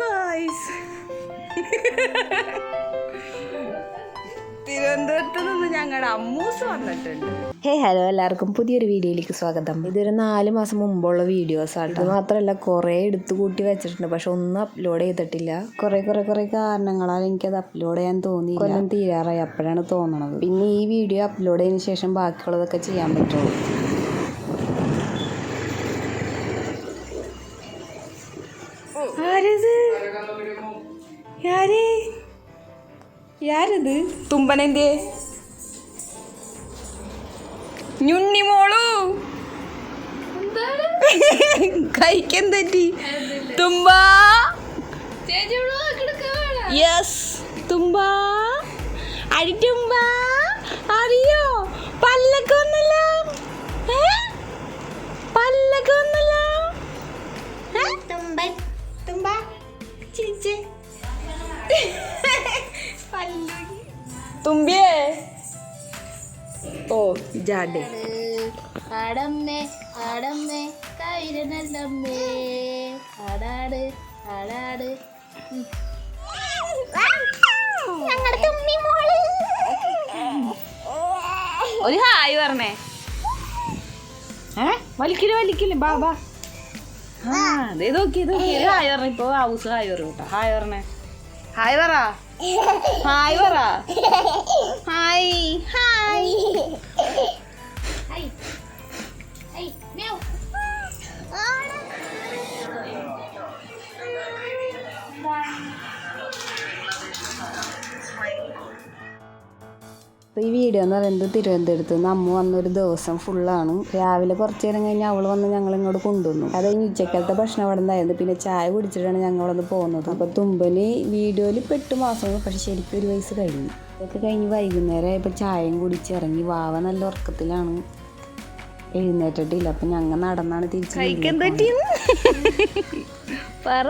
Guys തിരുവനന്തപുരത്ത് നിന്ന് ഞങ്ങളുടെ അമ്മൂസ് വന്നിട്ടുണ്ട്. ഹേ ഹലോ എല്ലാവർക്കും. പുതിയൊരു വീഡിയോയിലേക്ക് സ്വാഗതം. ഇതൊരു നാല് മാസം മുമ്പുള്ള വീഡിയോസ് ആട്ടോ ഇത് മാത്രമല്ല കുറേ എടുത്തു കൂട്ടി വെച്ചിട്ടുണ്ട്. പക്ഷെ ഒന്നും അപ്ലോഡ് ചെയ്തിട്ടില്ല. കുറേ കുറേ കുറേ കാരണങ്ങളാൽ എനിക്കത് അപ്ലോഡ് ചെയ്യാൻ തോന്നി കൊല്ലം തീരാറായി. അപ്പോഴാണ് തോന്നണത്. പിന്നെ ഈ വീഡിയോ അപ്ലോഡ് ചെയ്തതിന് ശേഷം ബാക്കിയുള്ളതൊക്കെ ചെയ്യാൻ പറ്റുള്ളൂ. ആരത്? യാരേ യാരത് തുമ്പനെന്തേ ഞുണ്ണിമോളു കഴിക്കാൻ തെറ്റി തുമ്പ. യെസ് തുമ്പ. അടിറ്റുമ്പ ചിരിച്ചേ. തുമ്പിയേ. ഓ ജാഡേ. ആടമ്മേ ആടമ്മേ കൈരനല്ലമ്മേ ആടാട് ആടാട്. ഒരു ഹായ് പറഞ്ഞേ. ഏ? വലിക്കൽ വലിക്കൽ ബാ ബാ. ആ ദേ നോക്കി നോക്കി. ഹായ് പറഞ്ഞ ഇപ്പൊ ഹൗസ് ഹായ് പറഞ്ഞു കേട്ടോ ഹായ് പറഞ്ഞേ ഹായ് പറ ഹായ് പറ ഹായ് ഹായ് അപ്പോൾ ഈ വീഡിയോ എന്ന് പറയുന്നത് തിരുവനന്തപുരത്ത് നിന്ന് അമ്മ വന്നൊരു ദിവസം ഫുള്ളാണ് രാവിലെ കുറച്ച് നേരം കഴിഞ്ഞ് അവൾ വന്ന് ഞങ്ങൾ ഇങ്ങോട്ട് കൊണ്ടുവന്നു. അത് കഴിഞ്ഞ് ഉച്ചക്കലത്തെ ഭക്ഷണം അവിടെ നിന്നായിരുന്നു. പിന്നെ ചായ കുടിച്ചിട്ടാണ് ഞങ്ങൾ അവിടെ നിന്ന് പോകുന്നത്. അപ്പോൾ തുമ്പന് വീഡിയോയിൽ പെട്ട് മാസം പക്ഷെ ശരിക്കും ഒരു വയസ്സ് കഴിഞ്ഞു. ഇതൊക്കെ കഴിഞ്ഞ് വൈകുന്നേരം ആയപ്പോൾ ചായയും കുടിച്ച് ഇറങ്ങി വാവ നല്ല ഉറക്കത്തിലാണ്. എഴുന്നേറ്റിട്ടില്ല. അപ്പം ഞങ്ങൾ നടന്നാണ് തിരിച്ചു പറ.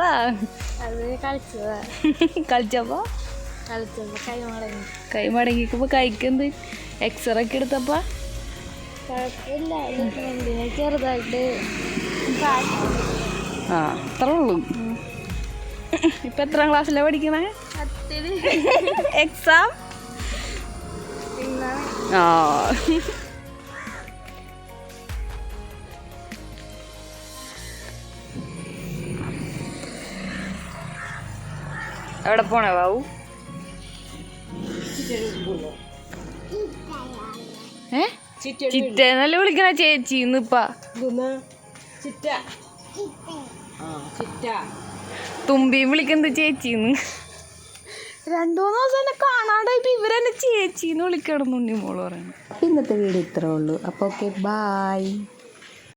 കളിച്ചപ്പോ? കൈ മടങ്ങി. കൈ മടങ്ങിക്കുമ്പോ കഴിക്കുന്നത് എക്സ്റേ ഒക്കെ എടുത്തപ്പോ? കുഴപ്പമില്ല. എന്തിനാ? ചെറുതായിട്ട് ആ അത്രേ ഉള്ളൂ. ഇപ്പൊ എത്രാം ക്ലാസ്സിലാ പഠിക്കണേ? എക്സാം ആ. എവിടെ പോണേ ബാബു? ഏ? ചിറ്റേന്നല്ലേ വിളിക്കണ ചേച്ചി ഇന്നിപ്പ. തുമ്പിയും വിളിക്കുന്നത് ചേച്ചിന്ന്. രണ്ടു മൂന്ന് ദിവസം എന്നെ കാണാണ്ടായിട്ട് ഇവരെന്നെ ചേച്ചിന്ന് വിളിക്കണം എന്നുണ്ടി മോൾ പറയുന്നത് ഇന്നത്തെ വീഡിയോ ഇത്രേ ഉള്ളൂ. അപ്പോൾ ഓക്കെ ബായ്